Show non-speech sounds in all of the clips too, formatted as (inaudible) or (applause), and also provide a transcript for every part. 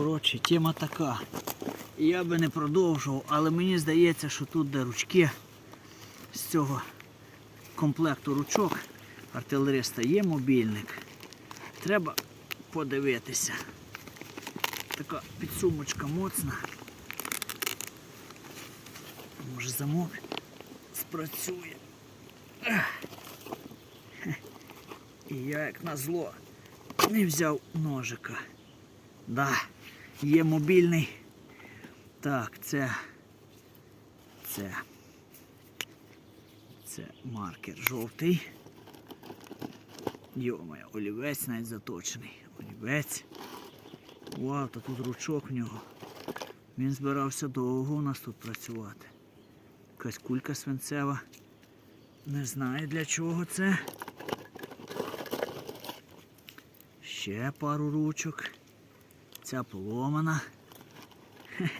коротше, тема така. Я би не продовжував, але мені здається, що тут де ручки з цього комплекту ручок артилериста є мобільник. Треба подивитися. Така підсумочка моцна. Може замок спрацює. І я як назло не взяв ножика. Да, є мобільний. Так, це. Це. Це маркер жовтий. Йо-моє, олівець навіть заточений. Олівець. Вау, та тут ручок в нього. Він збирався довго у нас тут працювати. Якась кулька свинцева. Не знаю для чого це. Ще пару ручок. Ця поломана. (laughs)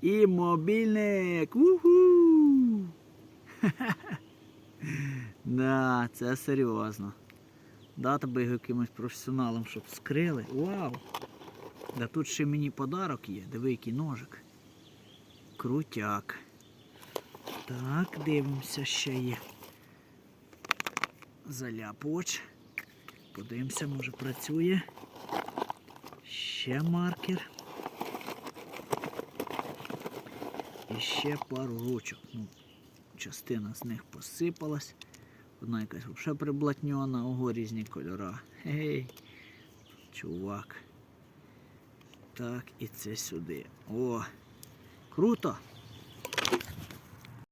І мобільник. Уху! (laughs) Да, це серйозно. Дати би його якимось професіоналом, щоб скрили. Вау! Да тут ще мені подарок є. Диви, який ножик. Крутяк. Так, дивимося, ще є. Заляпувач. Подивимося, може працює. Ще маркер. І ще пару ручок. Ну, частина з них посипалась. Одна якась взагалі приблатньона, ого, різні кольора. Гей, чувак. Так, і це сюди. О, круто!